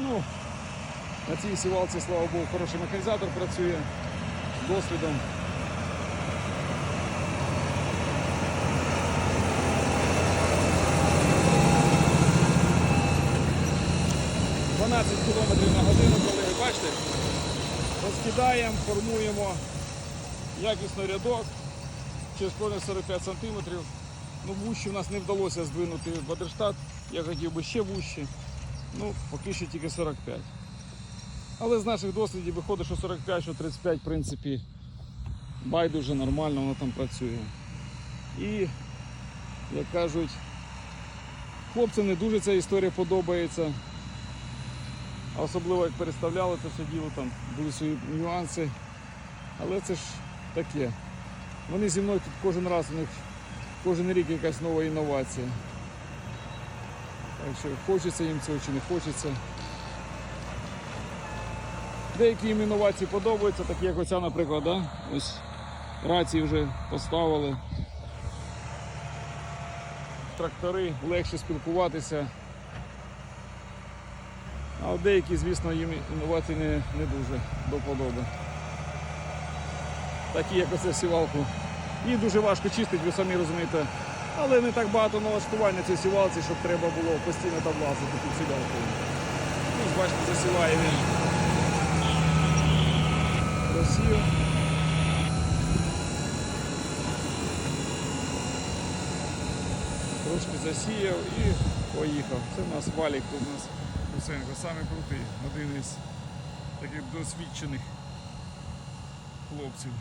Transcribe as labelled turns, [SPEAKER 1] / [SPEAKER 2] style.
[SPEAKER 1] Ну, на цій сівалці, слава Богу, хороший механізатор працює з досвідом. – 12 км на годину, колеги, бачите? Розкидаємо, формуємо якісно рядок через кожних 45 см. Ну, вущі у нас не вдалося здвинути Бадерштат. Я хотів би ще вущі. Ну, поки що тільки 45. Але з наших дослідів виходить, що 45, що 35, в принципі, байдуже нормально, воно там працює. І, як кажуть, хлопцям не дуже ця історія подобається. А Особливо як переставляли це все діло, там були свої нюанси. Але це ж таке. Вони зі мною тут кожен раз, у них кожен рік якась нова інновація. Так що хочеться їм цього чи не хочеться. Деякі їм інновації подобаються, такі як оця, наприклад, да? ось рації вже поставили. Трактори, легше спілкуватися. А деякі, звісно, їм інновації не, не дуже до вподоби. Такі, як оце сівалку. Її дуже важко чистити, ви самі розумієте. Але не так багато налаштувань на цій сівалці, щоб треба було постійно там лазити під сівалкою. Ну, ось бачите, засіває він. Розсів. Трошки засіяв і поїхав. Це в нас валік, тут у нас Луценко, саме крутий, один із таких досвідчених хлопців.